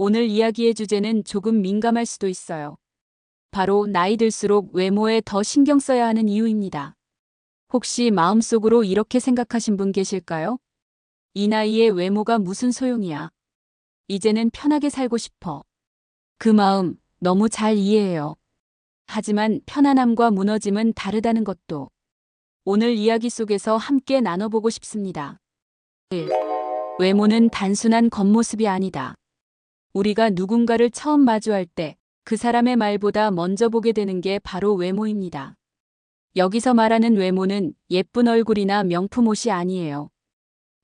오늘 이야기의 주제는 조금 민감할 수도 있어요. 바로 나이 들수록 외모에 더 신경 써야 하는 이유입니다. 혹시 마음속으로 이렇게 생각하신 분 계실까요? 이 나이에 외모가 무슨 소용이야. 이제는 편하게 살고 싶어. 그 마음 너무 잘 이해해요. 하지만 편안함과 무너짐은 다르다는 것도 오늘 이야기 속에서 함께 나눠보고 싶습니다. 1. 외모는 단순한 겉모습이 아니다. 우리가 누군가를 처음 마주할 때 그 사람의 말보다 먼저 보게 되는 게 바로 외모입니다. 여기서 말하는 외모는 예쁜 얼굴이나 명품 옷이 아니에요.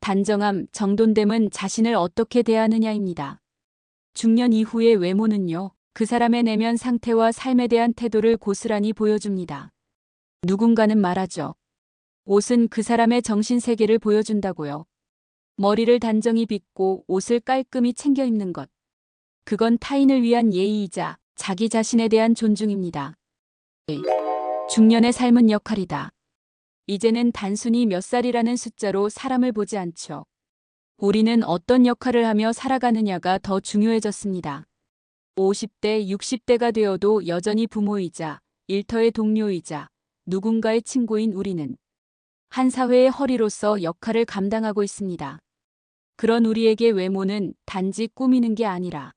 단정함, 정돈됨은 자신을 어떻게 대하느냐입니다. 중년 이후의 외모는요, 그 사람의 내면 상태와 삶에 대한 태도를 고스란히 보여줍니다. 누군가는 말하죠. 옷은 그 사람의 정신 세계를 보여준다고요. 머리를 단정히 빗고 옷을 깔끔히 챙겨 입는 것. 그건 타인을 위한 예의이자 자기 자신에 대한 존중입니다. 중년의 삶은 역할이다. 이제는 단순히 몇 살이라는 숫자로 사람을 보지 않죠. 우리는 어떤 역할을 하며 살아가느냐가 더 중요해졌습니다. 50대, 60대가 되어도 여전히 부모이자 일터의 동료이자 누군가의 친구인 우리는 한 사회의 허리로서 역할을 감당하고 있습니다. 그런 우리에게 외모는 단지 꾸미는 게 아니라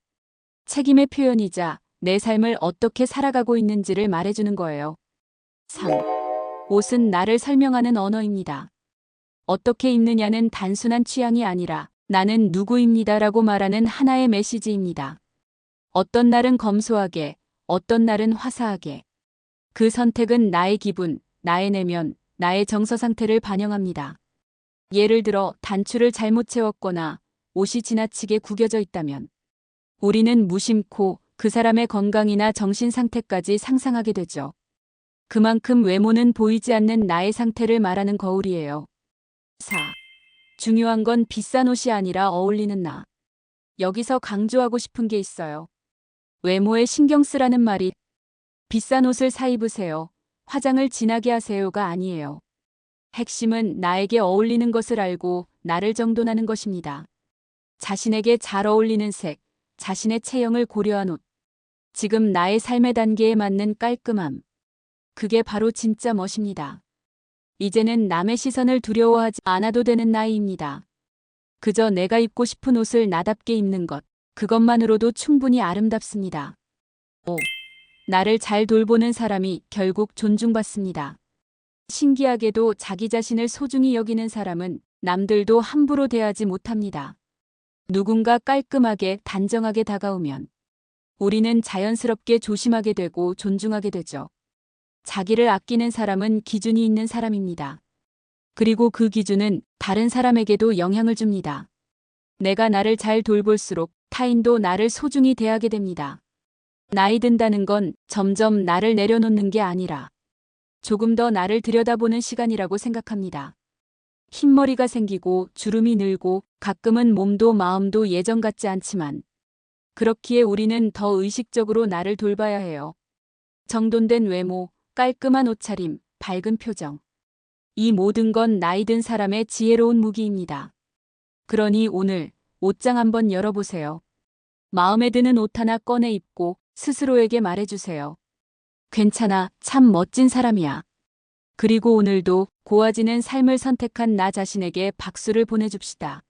책임의 표현이자 내 삶을 어떻게 살아가고 있는지를 말해주는 거예요. 3. 옷은 나를 설명하는 언어입니다. 어떻게 입느냐는 단순한 취향이 아니라 나는 누구입니다라고 말하는 하나의 메시지입니다. 어떤 날은 검소하게, 어떤 날은 화사하게. 그 선택은 나의 기분, 나의 내면, 나의 정서 상태를 반영합니다. 예를 들어 단추를 잘못 채웠거나 옷이 지나치게 구겨져 있다면 우리는 무심코 그 사람의 건강이나 정신 상태까지 상상하게 되죠. 그만큼 외모는 보이지 않는 나의 상태를 말하는 거울이에요. 4. 중요한 건 비싼 옷이 아니라 어울리는 나. 여기서 강조하고 싶은 게 있어요. 외모에 신경 쓰라는 말이 비싼 옷을 사 입으세요. 화장을 진하게 하세요가 아니에요. 핵심은 나에게 어울리는 것을 알고 나를 정돈하는 것입니다. 자신에게 잘 어울리는 색, 자신의 체형을 고려한 옷. 지금 나의 삶의 단계에 맞는 깔끔함. 그게 바로 진짜 멋입니다. 이제는 남의 시선을 두려워하지 않아도 되는 나이입니다. 그저 내가 입고 싶은 옷을 나답게 입는 것. 그것만으로도 충분히 아름답습니다. 5. 나를 잘 돌보는 사람이 결국 존중받습니다. 신기하게도 자기 자신을 소중히 여기는 사람은 남들도 함부로 대하지 못합니다. 누군가 깔끔하게 단정하게 다가오면 우리는 자연스럽게 조심하게 되고 존중하게 되죠. 자기를 아끼는 사람은 기준이 있는 사람입니다. 그리고 그 기준은 다른 사람에게도 영향을 줍니다. 내가 나를 잘 돌볼수록 타인도 나를 소중히 대하게 됩니다. 나이 든다는 건 점점 나를 내려놓는 게 아니라 조금 더 나를 들여다보는 시간이라고 생각합니다. 흰머리가 생기고 주름이 늘고 가끔은 몸도 마음도 예전 같지 않지만 그렇기에 우리는 더 의식적으로 나를 돌봐야 해요. 정돈된 외모, 깔끔한 옷차림, 밝은 표정. 이 모든 건 나이 든 사람의 지혜로운 무기입니다. 그러니 오늘 옷장 한번 열어보세요. 마음에 드는 옷 하나 꺼내 입고 스스로에게 말해주세요. 괜찮아, 참 멋진 사람이야. 그리고 오늘도 고와지는 삶을 선택한 나 자신에게 박수를 보내줍시다.